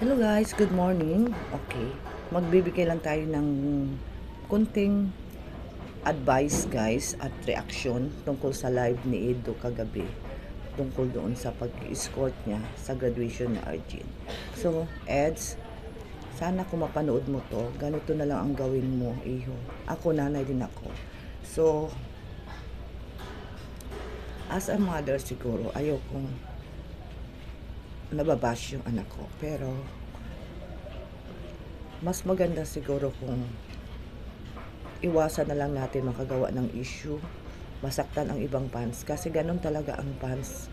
Hello guys, good morning. Okay, magbibigay lang tayo ng kunting advice guys at reaction tungkol sa live ni Edo kagabi tungkol doon sa pag-escort niya sa graduation ni Arjun. So, Eds, sana kung mapanood mo to, ganito na lang ang gawin mo, iho. Ako, nanay din ako. So, as a mother siguro, ayokong nababash yung anak ko. Pero, mas maganda siguro kung iwasan na lang natin makagawa ng issue, masaktan ang ibang fans. Kasi ganun talaga ang fans.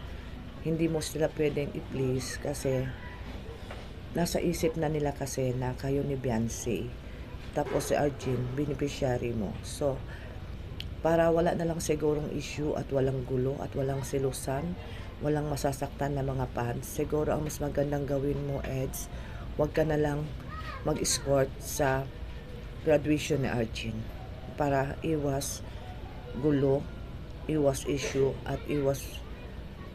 Hindi mo sila pwedeng i-please kasi nasa isip na nila kasi na kayo ni Beyonce. Tapos si Arjun, beneficiary mo. So, para wala na lang sigurong issue at walang gulo at walang silusan, walang masasaktan na mga fans. Siguro ang mas magandang gawin mo, Eds, wag ka na lang mag-escort sa graduation ni Arjun para iwas gulo, iwas issue at iwas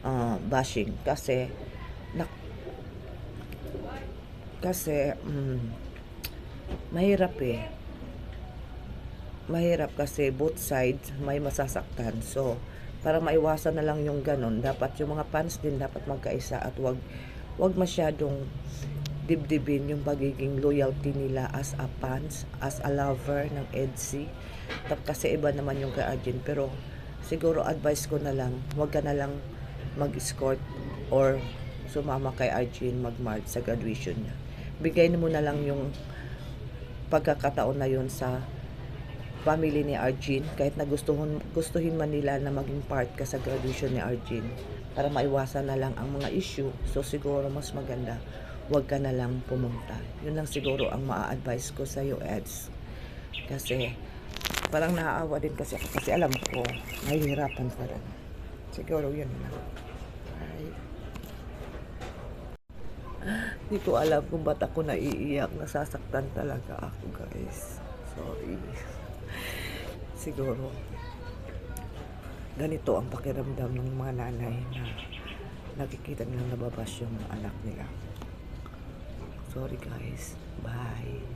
ah, bashing kasi nak kasi mm, mahirap eh mahirap kasi both sides may masasaktan. So, para maiwasan na lang yung ganon, dapat yung mga fans din dapat magkaisa at wag wag masyadong dibdibin yung pagiging loyalty nila as a fans, as a lover ng EDC. Kasi iba naman yung Arjun. Pero siguro advice ko na lang, wag ka na lang mag-escort or sumama kay Arjun mag-march sa graduation niya. Bigay mo na lang yung pagkakataon na yun sa family ni Arjun kahit na gustuhin, gustuhin man nila na maging part ka sa graduation ni Arjun para maiwasan na lang ang mga issue so siguro mas maganda wag ka na lang pumunta yun lang siguro ang maa-advise ko sa iyo Eds kasi parang naaawa din kasi ako kasi alam ko nahihirapan pa rin siguro yun lang. Hindi ko alam kung ba't ako naiiyak. Nasasaktan talaga ako, guys. Sorry. Siguro, ganito ang pakiramdam ng mga nanay na nakikita nilang nababas yung anak nila. Sorry, guys. Bye.